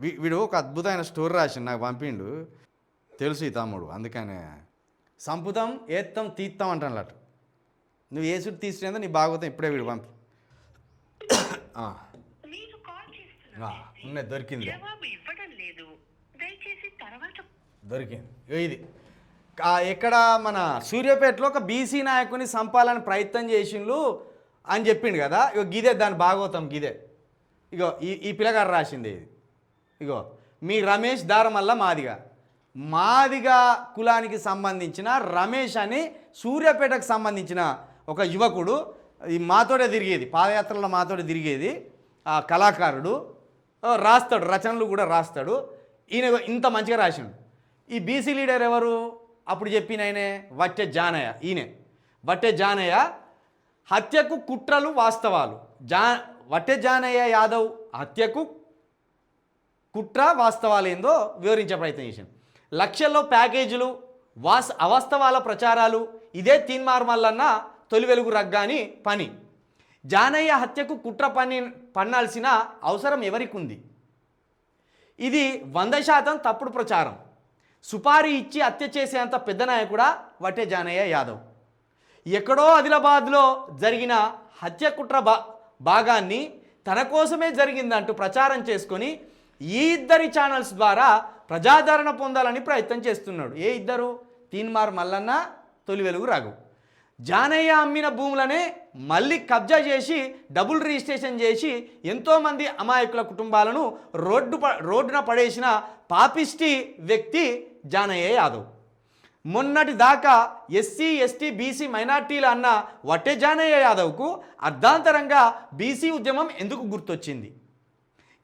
వీడు ఒక అద్భుతమైన స్టోరీ రాసిండు నాకు పంపిండు. తెలుసు ఈ తమ్ముడు అందుకనే. సంపుతం ఏత్తం తీత్తం అంటాను నువ్వు ఏసుడు తీసుకునేదో నీ భాగవతం ఇప్పుడే వీడు పంపి. ఉన్నది దొరికింది. దొరికింది. ఇది. ఆ, ఎక్కడ మన సూర్యాపేటలో ఒక బీసీ నాయకుని సంపాలని ప్రయత్నం చేసిండ్రు అని చెప్పిండు కదా. ఇగో గిదే దాని భాగవతం గిదే. ఇగో ఈ ఈ పిల్లగారు రాసింది ఇది. ఇగో మీ రమేష్ దారమల్ల మాదిగా. మాదిగా కులానికి సంబంధించిన రమేష్ అని సూర్యాపేటకు సంబంధించిన ఒక యువకుడు ఈ మాతోటే తిరిగేది పాదయాత్రలో మాతోటే తిరిగేది ఆ కళాకారుడు రాస్తాడు రచనలు కూడా రాస్తాడు. ఈయన ఇంత మంచిగా రాసిండు. ఈ బీసీ లీడర్ ఎవరు? అప్పుడు చెప్పిన ఆయనే వట్టె జానయ్య ఈయనే. వట్టె జానయ్య హత్యకు కుట్రలు వాస్తవాలు. జా వట్టె జానయ్య యాదవ్ హత్యకు కుట్ర వాస్తవాలు ఏందో వివరించే ప్రయత్నం చేశాను. లక్షల్లో ప్యాకేజీలు వాస్ అవాస్తవాల ప్రచారాలు ఇదే తీన్మార్ మల్లన్న తొలి వెలుగు రగ్గాని పని. జానయ్య హత్యకు కుట్ర పని పన్నాల్సిన అవసరం ఎవరికి ఉంది ఇది వంద శాతం తప్పుడు ప్రచారం. సుపారీ ఇచ్చి హత్య చేసేంత పెద్ద నాయకుడా వట్టే జానయ్య యాదవ్. ఎక్కడో ఆదిలాబాద్లో జరిగిన హత్య కుట్ర భా భాగాన్ని తన కోసమే జరిగిందంటూ ప్రచారం చేసుకొని ఈ ఇద్దరి ఛానల్స్ ద్వారా ప్రజాదరణ పొందాలని ప్రయత్నం చేస్తున్నాడు. ఏ ఇద్దరు? తీన్మార్ మల్లన్న తొలి వెలుగు రాఘవ్. జానయ్య అమ్మిన భూములనే మళ్ళీ కబ్జా చేసి డబుల్ రిజిస్ట్రేషన్ చేసి ఎంతోమంది అమాయకుల కుటుంబాలను రోడ్డు ప రోడ్డున పడేసిన పాపిష్టి వ్యక్తి జానయ్య యాదవ్. మొన్నటి దాకా ఎస్సీ ఎస్టీ బీసీ మైనార్టీల అన్న వట్టే జానయ్య యాదవ్కు అర్ధాంతరంగా బీసీ ఉద్యమం ఎందుకు గుర్తొచ్చింది?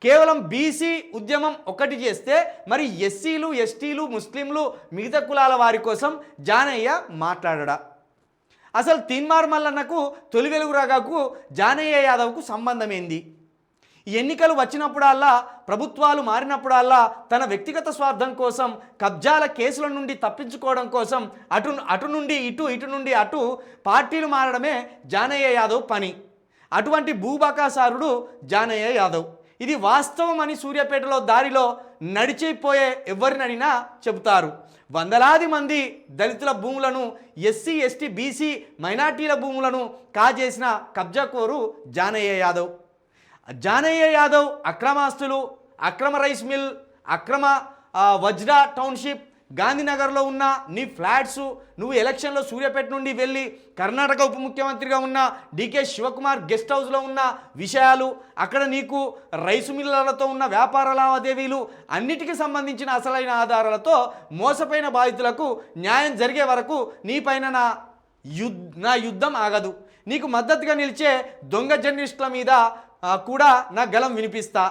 కేవలం బీసీ ఉద్యమం ఒకటి చేస్తే మరి ఎస్సీలు ఎస్టీలు ముస్లింలు మిగతా కులాల వారి కోసం జానయ్య మాట్లాడడా? అసలు తిన్మార్ మల్లన్నకు తొలి వెలుగు రాగాకు జానయ్య యాదవ్కు సంబంధం ఏంది ఈ ఎన్నికలు వచ్చినప్పుడల్లా ప్రభుత్వాలు మారినప్పుడల్లా తన వ్యక్తిగత స్వార్థం కోసం కబ్జాల కేసుల నుండి తప్పించుకోవడం కోసం అటు అటు నుండి ఇటు ఇటు నుండి అటు పార్టీలు మారడమే జానయ్య యాదవ్ పని. అటువంటి భూబకాసారుడు జానయ్య యాదవ్. ఇది వాస్తవం అని సూర్యాపేటలో దారిలో నడిచిపోయే ఎవరినడినా చెబుతారు. వందలాది మంది దళితుల భూములను ఎస్సీ ఎస్టీ బీసీ మైనార్టీల భూములను కాజేసిన కబ్జాకోరు జానయ్య యాదవ్. జానయ్య యాదవ్ అక్రమాస్తులు అక్రమ రైస్ మిల్ అక్రమ వజ్రా టౌన్షిప్ గాంధీనగర్లో ఉన్న నీ ఫ్లాట్స్ నువ్వు ఎలక్షన్లో సూర్యాపేట నుండి వెళ్ళి కర్ణాటక ఉప ముఖ్యమంత్రిగా ఉన్న డికే శివకుమార్ గెస్ట్ హౌస్లో ఉన్న విషయాలు అక్కడ నీకు రైసు మిల్లర్లతో ఉన్న వ్యాపార లావాదేవీలు అన్నిటికీ సంబంధించిన అసలైన ఆధారాలతో మోసపోయిన బాధితులకు న్యాయం జరిగే వరకు నీపైన నా యుద్ నా యుద్ధం ఆగదు. నీకు మద్దతుగా నిలిచే దొంగ జర్నలిస్టుల మీద కూడా నా గలం వినిపిస్తా.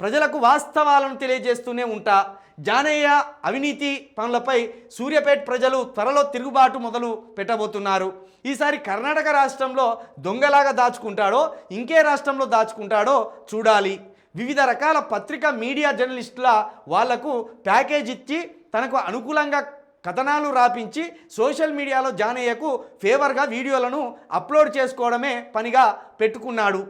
ప్రజలకు వాస్తవాలను తెలియజేస్తూనే ఉంటా. జానయ్య అవినీతి పనులపై సూర్యాపేట ప్రజలు త్వరలో తిరుగుబాటు మొదలు పెట్టబోతున్నారు. ఈసారి కర్ణాటక రాష్ట్రంలో దొంగలాగా దాచుకుంటాడో ఇంకే రాష్ట్రంలో దాచుకుంటాడో చూడాలి. వివిధ రకాల పత్రిక మీడియా జర్నలిస్టుల వాళ్ళకు ప్యాకేజ్ ఇచ్చి తనకు అనుకూలంగా కథనాలు రాపించి సోషల్ మీడియాలో జానయ్యకు ఫేవర్గా వీడియోలను అప్లోడ్ చేసుకోవడమే పనిగా పెట్టుకున్నాడు.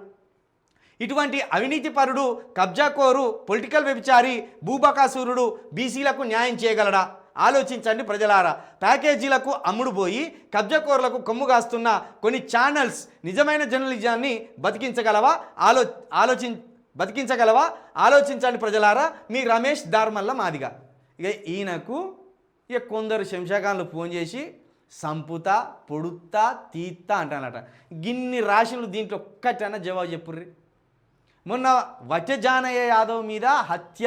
ఇటువంటి అవినీతిపరుడు కబ్జాకోరు పొలిటికల్ వ్యభిచారి భూబకాసూరుడు బీసీలకు న్యాయం చేయగలడా? ఆలోచించండి ప్రజలారా. ప్యాకేజీలకు అమ్ముడు పోయి కబ్జాకోరులకు కొమ్ము కాస్తున్న కొన్ని ఛానల్స్ నిజమైన జర్నలిజాన్ని బతికించగలవా? ఆలో ఆలోచి బతికించగలవా? ఆలోచించండి ప్రజలారా. మీ రమేష్ దార్మల్ల మాదిగా. ఇక ఈయనకు ఇక కొందరు శంషాకాన్లు ఫోన్ చేసి సంపుతా పొడుతా తీత్తా అంటానట గిన్ని రాశులు దీంట్లో ఒక్కటైనా జవాబు చెప్పుర్రి. మొన్న వట్టజానయ్య యాదవ్ మీద హత్య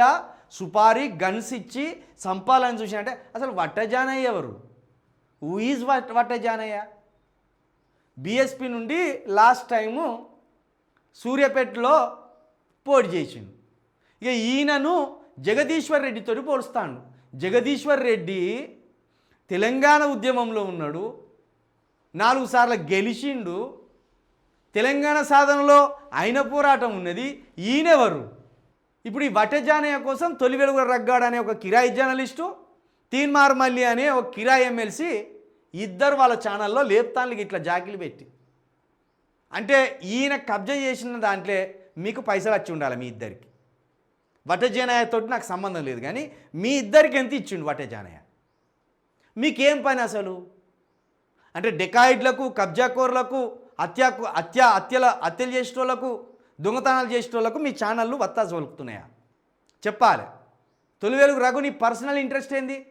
సుపారీ గన్స్ ఇచ్చి సంపాలని చూసినట్టే అసలు వట్టజానయ్య ఎవరు? Who is what Vattajanayya BSP నుండి లాస్ట్ టైము సూర్యాపేటలో పోటీ చేసిండు. ఇక ఈయనను జగదీశ్వర్ రెడ్డితో పోలుస్తాడు. జగదీశ్వర్ రెడ్డి తెలంగాణ ఉద్యమంలో ఉన్నాడు. నాలుగు సార్లు గెలిచిండు. తెలంగాణ సాధనలో ఆయన పోరాటం ఉన్నది. ఈయనెవరు? ఇప్పుడు ఈ వటజానయ్య కోసం తొలి వెలుగుల రగ్గాడు అనే ఒక కిరాయి జర్నలిస్టు తీన్మార్ మల్లి అనే ఒక కిరాయి ఎమ్మెల్సీ ఇద్దరు వాళ్ళ ఛానల్లో లేపుతాన్లకి ఇట్లా జాకిలు పెట్టి. అంటే ఈయన కబ్జా చేసిన దాంట్లో మీకు పైసలు వచ్చి ఉండాలి మీ ఇద్దరికి. వటజానయ్యతో నాకు సంబంధం లేదు కానీ మీ ఇద్దరికి ఎంత ఇచ్చిండు వటజానయ్య మీకేం పని అసలు? అంటే డెకాయిడ్లకు కబ్జాకోర్లకు హత్యకు హత్య హత్యల హత్యలు చేసేటోళ్ళకు దొంగతనాలు చేసేటోళ్ళకు మీ ఛానళ్ళు వత్తాసు వలుకుతున్నాయా? చెప్పాలి. తొలి వెలుగు రఘు నీ పర్సనల్ ఇంట్రెస్ట్ ఏంది?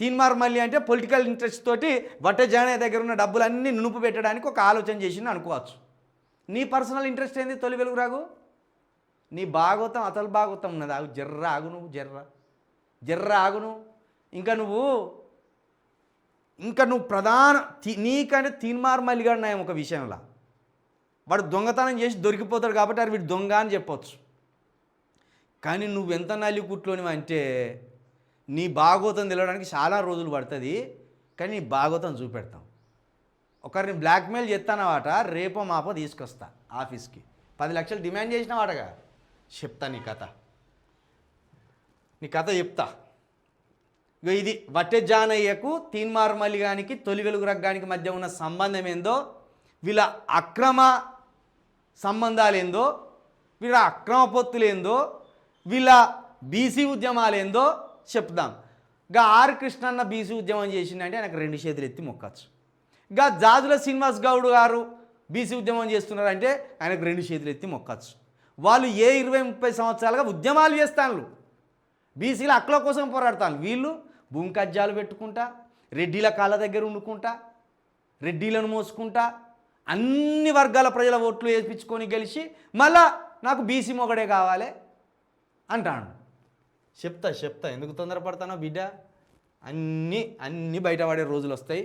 తీన్మార్ మళ్ళీ అంటే పొలిటికల్ ఇంట్రెస్ట్ తోటి వట్టజానే దగ్గర ఉన్న డబ్బులన్నీ నునుపు పెట్టడానికి ఒక ఆలోచన చేసింది అనుకోవచ్చు. నీ పర్సనల్ ఇంట్రెస్ట్ ఏంది తొలి వెలుగు రాగు నీ భాగవతం అతలు భాగవతం ఉన్నది. ఆగు జర్ర ఆగు నువ్వు జర్ర. జర్ర ఆగు నువ్వు ఇంకా నువ్వు ఇంకా నువ్వు ప్రధాన తి- నీకంటే తీన్మార్ మల్లిగాడు నాయం ఒక విషయంలో. వాడు దొంగతనం చేసి దొరికిపోతాడు కాబట్టి అది వీడు దొంగ అని చెప్పొచ్చు. కానీ నువ్వు ఎంత నల్లి అంటే నీ భాగోతం తెలవడానికి చాలా రోజులు పడుతుంది కానీ నీ భాగోతం చూపెడతాం. ఒకరిని బ్లాక్మెయిల్ చేస్తానవాట రేపో మాపో తీసుకొస్తా ఆఫీస్కి. పది లక్షలు డిమాండ్ చేసినవాటగా. చెప్తా నీ కథ. నీ కథ చెప్తా. ఇది వట్టె జానయ్యకు తీన్మార్ మలిగానికి తొలి వెలుగు రగ్గానికి మధ్య ఉన్న సంబంధం ఏందో వీళ్ళ అక్రమ సంబంధాలు ఏందో వీళ్ళ అక్రమ పొత్తులు ఏందో వీళ్ళ బీసీ ఉద్యమాలు ఏందో చెప్దాం. గా ఆర్ కృష్ణన్న బీసీ ఉద్యమం చేసిందంటే ఆయనకు రెండు చేతులు ఎత్తి మొక్కచ్చు. గా జాజుల శ్రీనివాస్ గౌడ్ గారు బీసీ ఉద్యమం చేస్తున్నారంటే ఆయనకు రెండు చేతులు ఎత్తి మొక్కచ్చు. వాళ్ళు ఏ ఇరవై ముప్పై సంవత్సరాలుగా ఉద్యమాలు చేస్తాను బీసీల హక్కుల కోసం పోరాడతాను వీళ్ళు భూమి కజ్జాలు పెట్టుకుంటా రెడ్డిల కాళ్ళ దగ్గర ఉండుకుంటా రెడ్డిలను మోసుకుంటా అన్ని వర్గాల ప్రజల ఓట్లు వేయించుకొని గెలిచి మళ్ళా నాకు బీసీ మొగడే కావాలి అంటాను చెప్తా చెప్తా. ఎందుకు తొందరపడతానో బిడ్డ? అన్నీ అన్నీ బయటపడే రోజులు వస్తాయి.